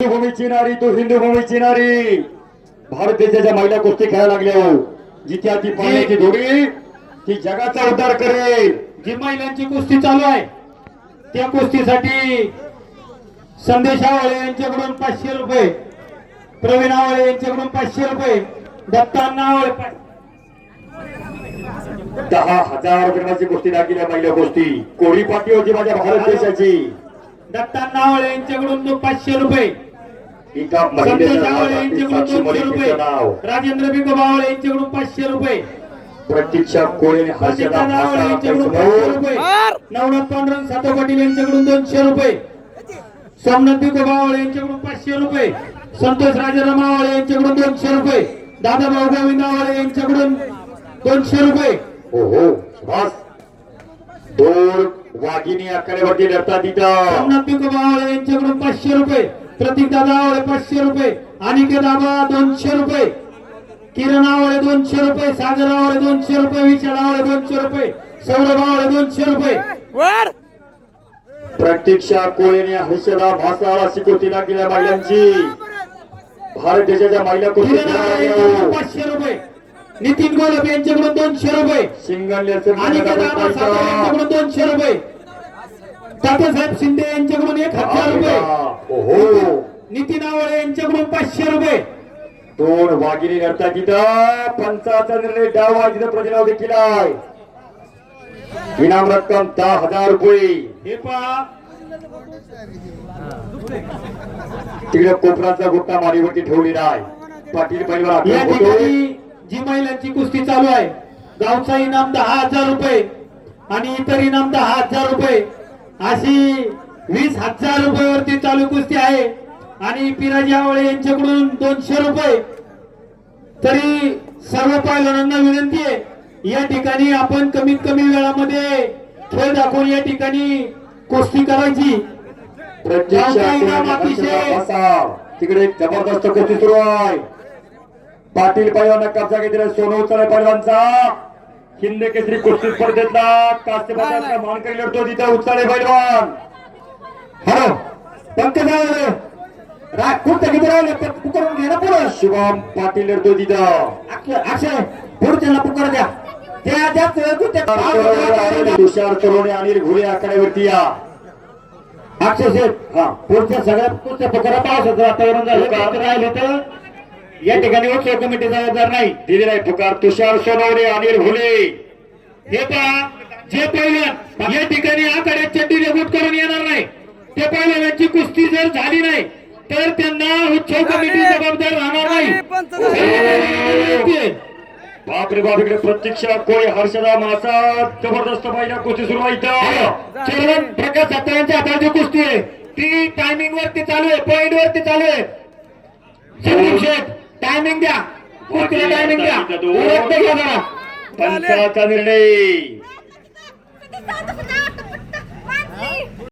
हिंदू भूमीची नारी तो हिंदू भूमीची नारी. भारत देशाच्या महिला कुस्ती खेळायला लागल्या हो जिथे ती पाण्याची धुडी ती जगाचा उद्धार करेल. जी महिलांची कुस्ती चालू आहे त्या कुस्तीसाठी संदेश आवळे यांच्याकडून पाचशे रुपये प्रवीण आवळे यांच्याकडून पाचशे रुपये दत्तांना आवळे दहा हजार रुपयाची कुस्ती दाखिल्या महिला कुस्ती. कोळी पाटी होती माझ्या भारत देशाची. दत्तांना आवळे यांच्याकडून पाचशे रुपये. एका महिलेचं नाव राजेंद्र बिगोबा आवळे यांच्याकडून पाचशे रुपये. प्रतीक्षा कोळी नवनाथ पांडुरंग सातो पाटील यांच्याकडून दोनशे रुपये. सोमनाथ बिगोबा आवळे यांच्याकडून पाचशे रुपये. संतोष राजाराम आवळे यांच्याकडून दोनशे रुपये. दादाभाऊ गोविंद आवळे यांच्याकडून दोनशे रुपये. हो हो दोन वाघिणी आकड्यावरती लढतात तिथं सोमनाथ बिगोबा आवळे यांच्याकडून पाचशे रुपये. प्रतीक दादा आवळे पाचशे रुपये अनिकेत आबा दोनशे रुपये किरण आवळे दोनशे रुपये सागर आवळे दोनशे रुपये विशाल आवळे दोनशे रुपये सौरभ आवळे दोनशे रुपये. वर. प्रतीक्षा कोळी आणि हर्षदा भासाला शिकवतीला गेल्या महिलांची. भारत देशाच्या महिला यांच्याकडून पाचशे रुपये. नितीन गोलब यांच्याकडून दोनशे रुपये. सिंगल अनिकेत आबा सागर यांच्याकडून दोनशे रुपये तात्यासाहेब शिंदे यांच्याकडून एक हजार रुपये. नितीन आवळे यांच्याकडून पाचशे रुपये. दोन वाघिणी लढतात तिथं पंचाचा निर्णय डाव वाजीचा प्रतिनाव देखील आहे. इनाम रक्कम दहा हजार रुपये. हे पहा. तिकडे कोपराचा गुट्टा मारीवरती ठेवलेला आहे. पाटील पहिलवान या ठिकाणी जी महिलांची कुस्ती चालू आहे. गावचा इनाम दहा हजार रुपये आणि इतर इनाम दहा हजार रुपये. अशी वीस हजार रुपयावरती चालू कुस्ती आहे. आणि पिराजी आवळे यांच्याकडून दोनशे रुपये. तरी सर्व पैलवानांना विनंती आहे या ठिकाणी आपण कमीत कमी वेळामध्ये खेळ दाखवून या ठिकाणी कुस्ती करायची. तिकडे जबरदस्त कुस्ती सुरू आहे. पाटील पैलवान कब्जा घेतलेला सोनू उचल पैलवानचा हिंद केसरी कुस्ती स्पर्धेतला कास्तेबाजाचा मानकरी लढतो तिथे उचले पैलवान हॅलो पंकज आवळे रा कुठं किती राहिले ते पुकारून घे ना पुढं. शुभम पाटील लढतो तिथं. अक्षय अक्षय पुढे त्यांना पुकार द्या. त्या तुषार तरुणे अनिल घुले आकड्यावरती या. अक्षय शेठ हा पुढच्या सगळ्या पुढच्या पुकारा पावसाचं वातावरण झालं. का? राहिले तर? या ठिकाणी उत्सव कमिटी जबाबदार नाही. आहे पुकार तुषार सोनवणे अनिल घुले हे पहा जे पहिलं या ठिकाणी आखाड्यात चड्डी रेबूट करून येणार नाही. ते पहिल्यांची कुस्ती जर झाली नाही तर त्यांना उत्सव कमिटी जबाबदार राहणार नाही. पंच नाही बापरे बाप इकडे प्रत्यक्षा कोळी हर्षदा मासा जबरदस्त पहिला कुस्ती सुरू चरण प्रकाश साताऱ्यांच्या हाताची कुस्ती आहे. ती टायमिंग वरती चालू आहे पॉइंट वरती चालू आहे. शेठ टायमिंग द्या. कुस्तीला टायमिंग द्या. उरकते घ्या जरा? पंचाचा निर्णय.